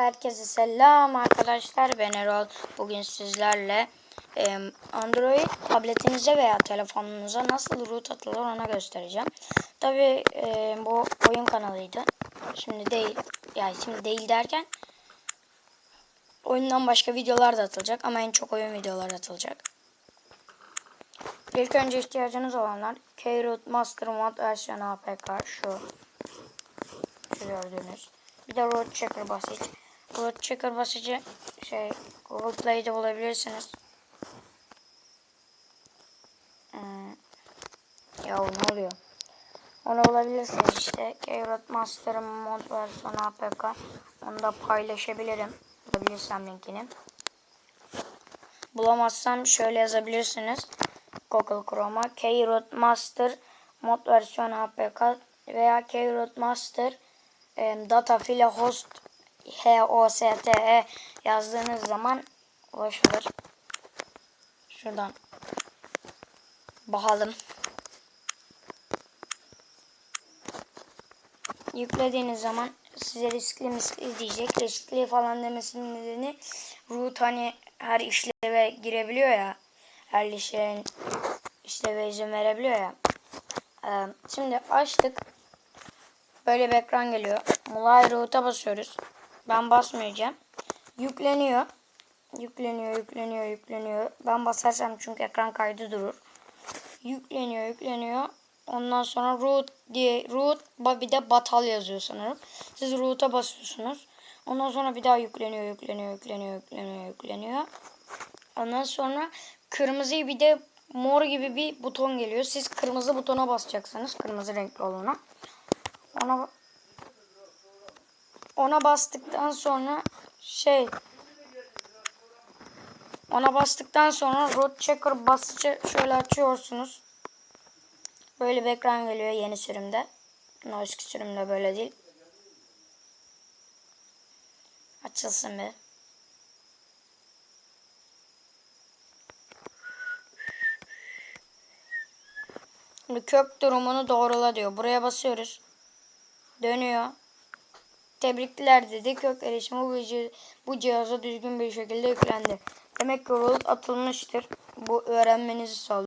Herkese selam arkadaşlar ben Erol. Bugün sizlerle Android tabletinize veya telefonunuza nasıl root atılır ona göstereceğim. Tabi bu oyun kanalıydı. Şimdi değil. Yani şimdi değil derken oyundan başka videolar da atılacak ama en çok oyun videoları atılacak. İlk önce ihtiyacınız olanlar Keyroot Master Mod versiyon APK şu. Şu gördüğünüz. Bir de Road Checker basit. Road Checker basıcı şey Google Play'de bulabilirsiniz. Hmm. Ya ne oluyor? Onu bulabilirsiniz işte. Keyrot Master Mod versiyon APK. Onu da paylaşabilirim. Bulabilirsem linkini. Bulamazsam şöyle yazabilirsiniz. Google Chrome'a Keyrot Master Mod versiyon APK veya Keyrot Master e, Data File Host H-O-S-T-E yazdığınız zaman ulaşılır. Şuradan bakalım. Yüklediğiniz zaman size riskli miskli diyecek. Riskli falan demesinin nedeni root hani her işleve girebiliyor ya. Her işlerin işleve izin verebiliyor ya. Ee, şimdi açtık. Böyle bir ekran geliyor. Mulay root'a basıyoruz. Ben basmayacağım. Yükleniyor. Yükleniyor, yükleniyor, yükleniyor. Ben basarsam çünkü ekran kaydı durur. Yükleniyor, yükleniyor. Ondan sonra root diye root bir de batal yazıyor sanırım. Siz root'a basıyorsunuz. Ondan sonra bir daha yükleniyor, yükleniyor, yükleniyor, yükleniyor, yükleniyor. Ondan sonra kırmızı bir de mor gibi bir buton geliyor. Siz kırmızı butona basacaksınız. Kırmızı renkli olana. Ona ona bastıktan sonra şey ona bastıktan sonra root checker basıcı şöyle açıyorsunuz. Böyle bir ekran geliyor yeni sürümde. No eski sürümde böyle değil. Açılsın bir. Şimdi kök durumunu doğrula diyor. Buraya basıyoruz. Dönüyor. Tebrikler dedi. Kök erişimi bu, bu cihaza düzgün bir şekilde yüklendi. Demek ki atılmıştır. Bu öğrenmenizi sağlıyor.